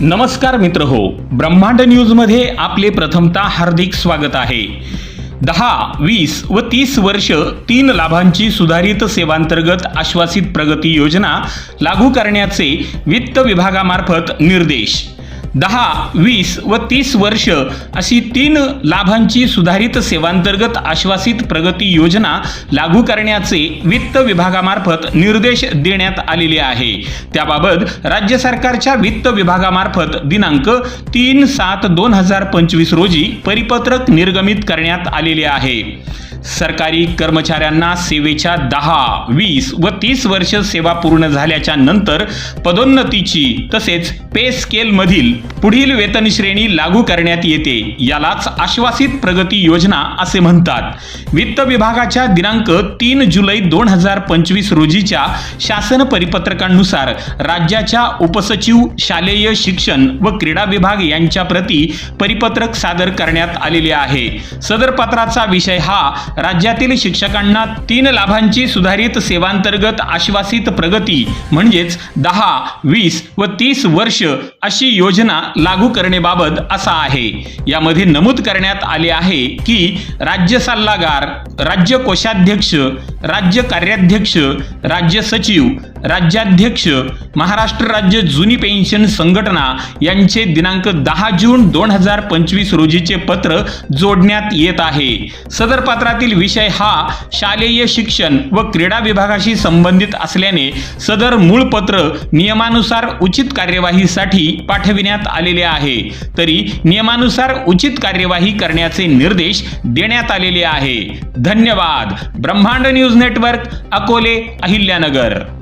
नमस्कार मित्र हो ब्रह्मांड न्यूजमध्ये आपले प्रथमता हार्दिक स्वागत आहे. दहा वीस व तीस वर्ष तीन लाभांची सुधारित सेवांतर्गत आश्वासित प्रगती योजना लागू करण्याचे वित्त विभागामार्फत निर्देश. दहा वीस व तीस वर्ष अशी तीन लाभांची सुधारित सेवांतर्गत आश्वासित प्रगती योजना लागू करण्याचे वित्त विभागामार्फत निर्देश देण्यात आलेले आहे. त्याबाबत राज्य सरकारच्या वित्त विभागामार्फत दिनांक तीन सात दोन हजार पंचवीस रोजी परिपत्रक निर्गमित करण्यात आलेले आहे. सरकारी कर्मचाऱ्यांना सेवेच्या दहा वीस व तीस वर्ष सेवा पूर्ण झाल्याच्यानंतर पदोन्नतीची तसेच पे स्केलमधील पुढील वेतन श्रेणी लागू करण्यात येते. यालाच आश्वासित प्रगती योजना असे म्हणतात. वित्त विभागाच्या दिनांक तीन जुलै दोन हजार पंचवीस रोजीच्या शासन परिपत्रकानुसार राज्याच्या उपसचिव शालेय शिक्षण व क्रीडा विभाग यांच्या प्रती परिपत्रक सादर करण्यात आलेले आहे. सदर पत्राचा विषय हा राज्यातील शिक्षकांना तीन लाभांची सुधारित सेवांतर्गत आश्वासित प्रगती म्हणजेच दहा वीस व तीस वर्ष अशी योजना लागू करण्याबाबत असा आहे. यामध्ये नमूद करण्यात आले आहे की राज्य सल्लागार राज्य कोषाध्यक्ष राज्य कार्याध्यक्ष राज्य सचिव राज्याध्यक्ष महाराष्ट्र राज्य जुनी पेन्शन संघटना यांचे दिनांक दहा जून दोन हजार पंचवीस रोजीचे पत्र जोडण्यात येत आहे. सदर पत्रातील विषय हा शालेय शिक्षण व क्रीडा विभागाशी संबंधित असल्याने सदर मूळ पत्र नियमानुसार उचित कार्यवाहीसाठी पाठविण्यात आलेले आहे. तरी नियमानुसार उचित कार्यवाही करण्याचे निर्देश देण्यात आलेले आहे. धन्यवाद. ब्रह्मांड न्यूज नेटवर्क अकोले अहिल्यानगर.